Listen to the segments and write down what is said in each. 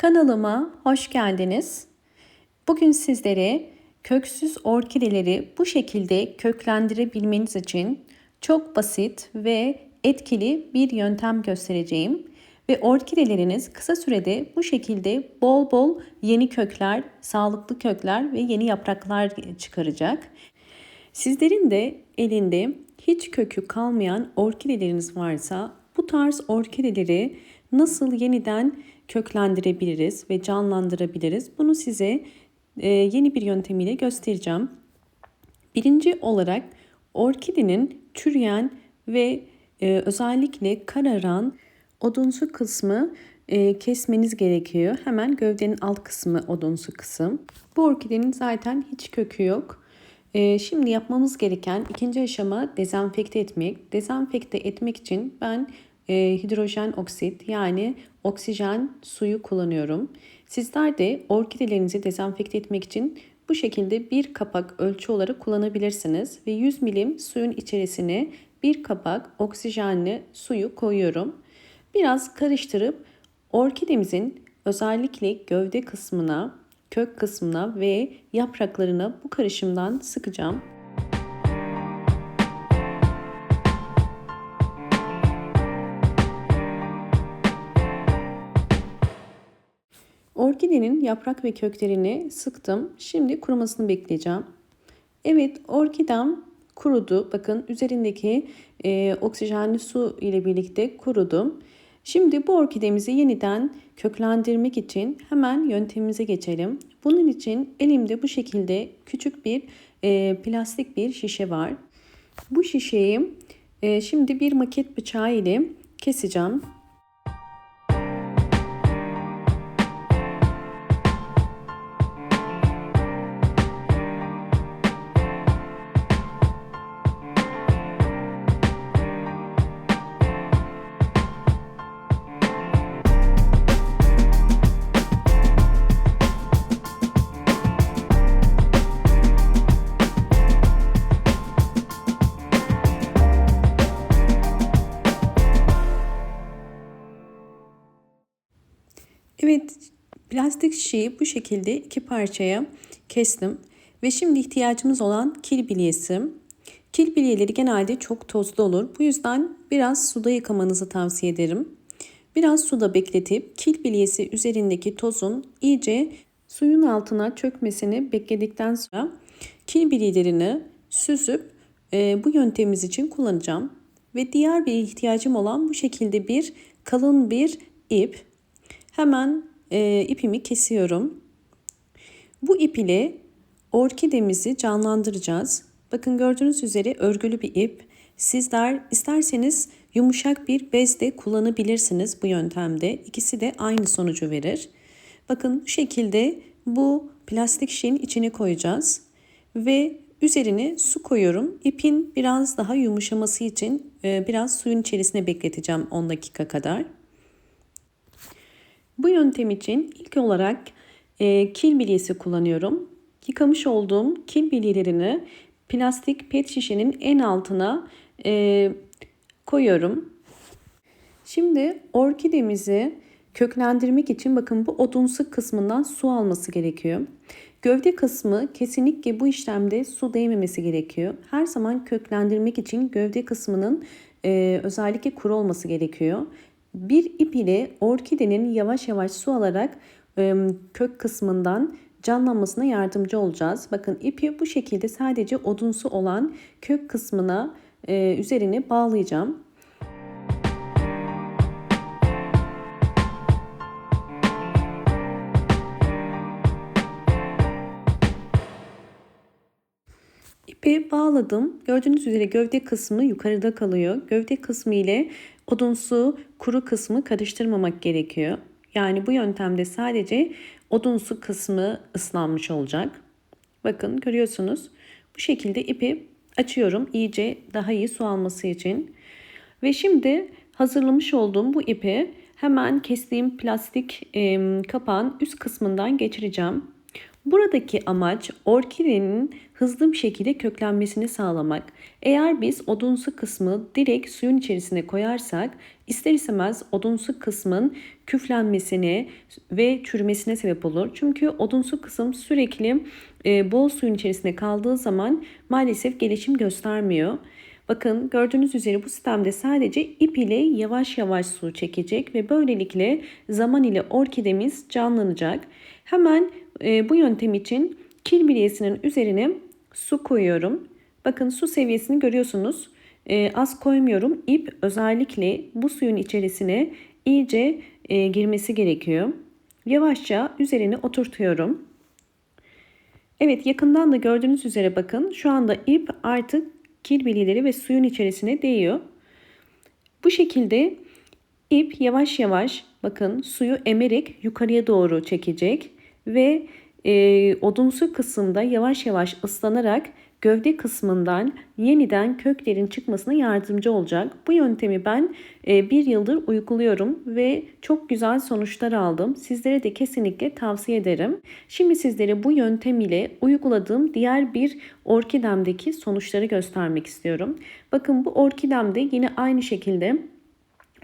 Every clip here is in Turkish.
Kanalıma hoş geldiniz. Bugün sizlere köksüz orkideleri bu şekilde köklendirebilmeniz için çok basit ve etkili bir yöntem göstereceğim. Ve orkideleriniz kısa sürede bu şekilde bol bol yeni kökler, sağlıklı kökler ve yeni yapraklar çıkaracak. Sizlerin de elinde hiç kökü kalmayan orkideleriniz varsa bu tarz orkideleri nasıl yeniden köklendirebiliriz ve canlandırabiliriz? Bunu size e, yeni bir yöntemiyle göstereceğim. Birinci olarak orkidenin çürüyen ve e, özellikle kararan odunsu kısmı e, kesmeniz gerekiyor. Hemen gövdenin alt kısmı odunsu kısım. Bu orkidenin zaten hiç kökü yok. Şimdi yapmamız gereken ikinci aşama dezenfekte etmek. Dezenfekte etmek için ben e, hidrojen oksit yani oksijen suyu kullanıyorum. Sizler de orkidelerinizi dezenfekte etmek için bu şekilde bir kapak ölçü olarak kullanabilirsiniz ve 100 milim suyun içerisine bir kapak oksijenli suyu koyuyorum. Biraz karıştırıp orkidemizin özellikle gövde kısmına, kök kısmına ve yapraklarına bu karışımdan sıkacağım. Orkidenin yaprak ve köklerini sıktım. Şimdi kurumasını bekleyeceğim. Evet orkidem kurudu. Bakın üzerindeki e, oksijenli su ile birlikte kurudu. Şimdi bu orkidemizi yeniden köklendirmek için hemen yöntemimize geçelim. Bunun için elimde bu şekilde küçük bir e, plastik bir şişe var. Bu şişeyi e, şimdi bir maket bıçağı ile keseceğim. Evet, plastik şişeyi bu şekilde iki parçaya kestim. Ve şimdi ihtiyacımız olan kil bilyesi. Kil bilyeleri genelde çok tozlu olur. Bu yüzden biraz suda yıkamanızı tavsiye ederim. Biraz suda bekletip kil bilyesi üzerindeki tozun iyice suyun altına çökmesini bekledikten sonra kil bilyelerini süzüp e, bu yöntemimiz için kullanacağım. Ve diğer bir ihtiyacım olan bu şekilde bir kalın bir ip. Hemen e, ipimi kesiyorum. Bu ip ile orkidemizi canlandıracağız. Bakın gördüğünüz üzere örgülü bir ip. Sizler isterseniz yumuşak bir bez de kullanabilirsiniz bu yöntemde. İkisi de aynı sonucu verir. Bakın bu şekilde bu plastik şişenin içine koyacağız. Ve üzerine su koyuyorum. İpin biraz daha yumuşaması için e, biraz suyun içerisine bekleteceğim 10 dakika kadar. Bu yöntem için ilk olarak e, kil bilyesi kullanıyorum. Yıkamış olduğum kil bilyelerini plastik pet şişenin en altına e, koyuyorum. Şimdi orkidemizi köklendirmek için bakın bu odunsu kısmından su alması gerekiyor. Gövde kısmı kesinlikle bu işlemde su değmemesi gerekiyor. Her zaman köklendirmek için gövde kısmının e, özellikle kuru olması gerekiyor. Bir ip ile orkidenin yavaş yavaş su alarak kök kısmından canlanmasına yardımcı olacağız. Bakın ipi bu şekilde sadece odunsu olan kök kısmına üzerine bağlayacağım. İpi bağladım. Gördüğünüz üzere gövde kısmı yukarıda kalıyor. Gövde kısmı ile odunsu kuru kısmı karıştırmamak gerekiyor. Yani bu yöntemde sadece odunsu kısmı ıslanmış olacak. Bakın görüyorsunuz. Bu şekilde ipi açıyorum iyice daha iyi su alması için. Ve şimdi hazırlamış olduğum bu ipi hemen kestiğim plastik e, kapağın üst kısmından geçireceğim. Buradaki amaç orkidenin hızlı bir şekilde köklenmesini sağlamak. Eğer biz odunsu kısmı direkt suyun içerisine koyarsak ister istemez odunsu kısmın küflenmesine ve çürümesine sebep olur. Çünkü odunsu kısım sürekli e, bol suyun içerisinde kaldığı zaman maalesef gelişim göstermiyor. Bakın gördüğünüz üzere bu sistemde sadece ip ile yavaş yavaş su çekecek ve böylelikle zaman ile orkidemiz canlanacak. Hemen e, bu yöntem için kil bilyesinin üzerine su koyuyorum. Bakın su seviyesini görüyorsunuz. E, az koymuyorum. İp özellikle bu suyun içerisine iyice e, girmesi gerekiyor. Yavaşça üzerine oturtuyorum. Evet yakından da gördüğünüz üzere bakın şu anda ip artık kil bilyeleri ve suyun içerisine değiyor. Bu şekilde ip yavaş yavaş bakın suyu emerek yukarıya doğru çekecek ve e, odunsu kısımda yavaş yavaş ıslanarak gövde kısmından yeniden köklerin çıkmasına yardımcı olacak. Bu yöntemi ben e, bir yıldır uyguluyorum ve çok güzel sonuçlar aldım. Sizlere de kesinlikle tavsiye ederim. Şimdi sizlere bu yöntem ile uyguladığım diğer bir orkidemdeki sonuçları göstermek istiyorum. Bakın bu orkidemde yine aynı şekilde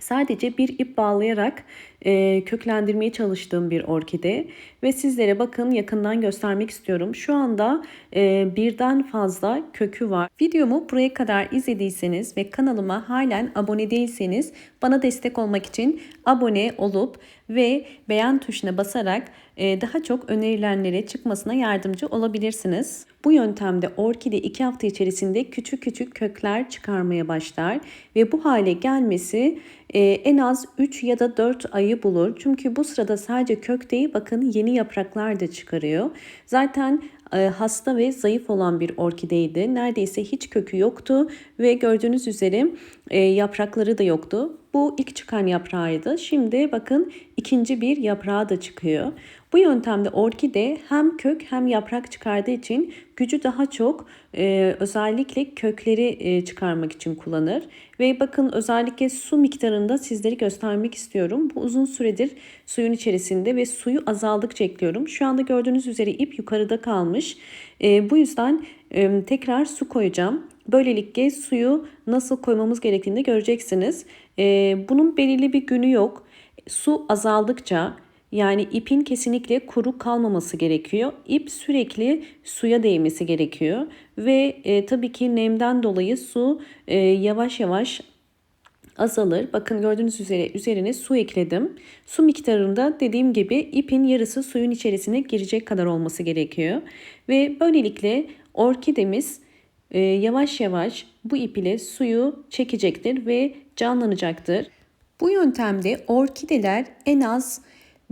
Sadece bir ip bağlayarak e, köklendirmeye çalıştığım bir orkide ve sizlere bakın yakından göstermek istiyorum. Şu anda e, birden fazla kökü var. Videomu buraya kadar izlediyseniz ve kanalıma halen abone değilseniz bana destek olmak için abone olup ve beğen tuşuna basarak e, daha çok önerilenlere çıkmasına yardımcı olabilirsiniz. Bu yöntemde orkide 2 hafta içerisinde küçük küçük kökler çıkarmaya başlar ve bu hale gelmesi e, en az 3 ya da 4 ayı bulur. Çünkü bu sırada sadece kök değil bakın yeni yapraklar da çıkarıyor. Zaten hasta ve zayıf olan bir orkideydi. Neredeyse hiç kökü yoktu ve gördüğünüz üzere e, yaprakları da yoktu. Bu ilk çıkan yaprağıydı. Şimdi bakın ikinci bir yaprağı da çıkıyor. Bu yöntemde orkide hem kök hem yaprak çıkardığı için gücü daha çok e, özellikle kökleri e, çıkarmak için kullanır. Ve bakın özellikle su miktarında sizleri göstermek istiyorum. Bu uzun süredir suyun içerisinde ve suyu azaldıkça ekliyorum. Şu anda gördüğünüz üzere ip yukarıda kalmış. E, bu yüzden e, tekrar su koyacağım. Böylelikle suyu nasıl koymamız gerektiğini göreceksiniz. E, bunun belirli bir günü yok. Su azaldıkça yani ipin kesinlikle kuru kalmaması gerekiyor. İp sürekli suya değmesi gerekiyor ve e, tabii ki nemden dolayı su e, yavaş yavaş azalır. Bakın gördüğünüz üzere üzerine su ekledim. Su miktarında dediğim gibi ipin yarısı suyun içerisine girecek kadar olması gerekiyor. Ve böylelikle orkidemiz e, yavaş yavaş bu ip ile suyu çekecektir ve canlanacaktır. Bu yöntemde orkideler en az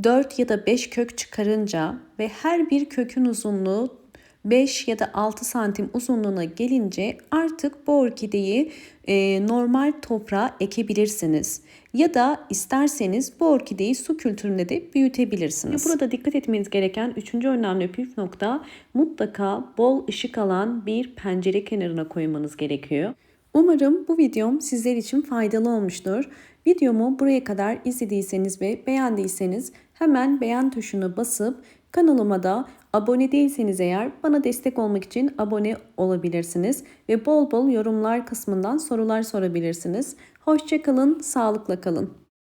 4 ya da 5 kök çıkarınca ve her bir kökün uzunluğu 5 ya da 6 santim uzunluğuna gelince artık bu orkideyi e, normal toprağa ekebilirsiniz. Ya da isterseniz bu orkideyi su kültüründe de büyütebilirsiniz. Burada dikkat etmeniz gereken üçüncü önemli püf nokta mutlaka bol ışık alan bir pencere kenarına koymanız gerekiyor. Umarım bu videom sizler için faydalı olmuştur. Videomu buraya kadar izlediyseniz ve beğendiyseniz hemen beğen tuşuna basıp kanalıma da abone değilseniz eğer bana destek olmak için abone olabilirsiniz ve bol bol yorumlar kısmından sorular sorabilirsiniz. Hoşçakalın, sağlıkla kalın.